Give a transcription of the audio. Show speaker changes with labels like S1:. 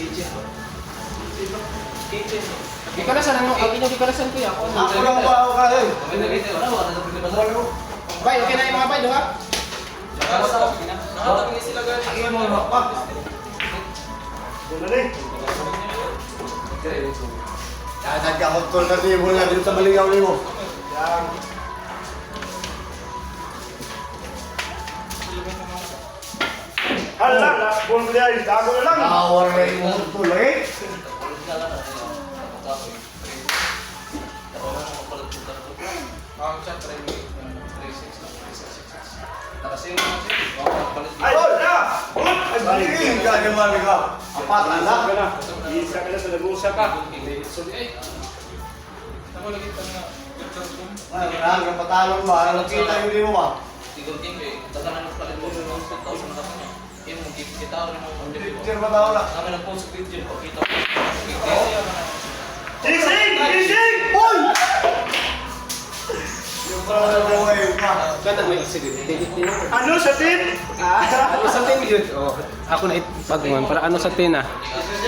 S1: Kitchen ba? Kitchen. Gikalasan ang ang inyong gikalasan ko yan. Ako
S2: Ako lang ba ako kaya?
S1: Bay, okay na yung mga bay, ha?
S3: Nakatabi sila guys.
S2: Ang mo na pa. Wala rin. Kaya nagkakotol na libo na dito sa
S4: na, buwan ko yan,
S3: Ah, siya, try mo. 3-6 lang. 3-6-6. Nakasing mo. Palit
S4: Ay, na!
S2: Ay, balikin ka naman ka. Apat, anak.
S4: na. Isa ka na sa nag-uusap ka.
S3: So, ay. Ako lagi pa nga.
S2: Ay, wala kang patalon ba? Ano kita yung libo ba?
S3: Tigol king eh. Tatanan ng palit mo ng 1,000 na kanya. Yung mong kita rin mo ang.
S2: Picture ba tao na?
S3: Kami nag-post sa video. Pakita ko.
S4: Gising! Gising!
S2: Boy! Yung pala na buhay ka.
S1: Ganda mo yung sige.
S4: Ano sa tin?
S1: Ano sa tin yun? Oh, ako na ipagman para ano sa tin ah.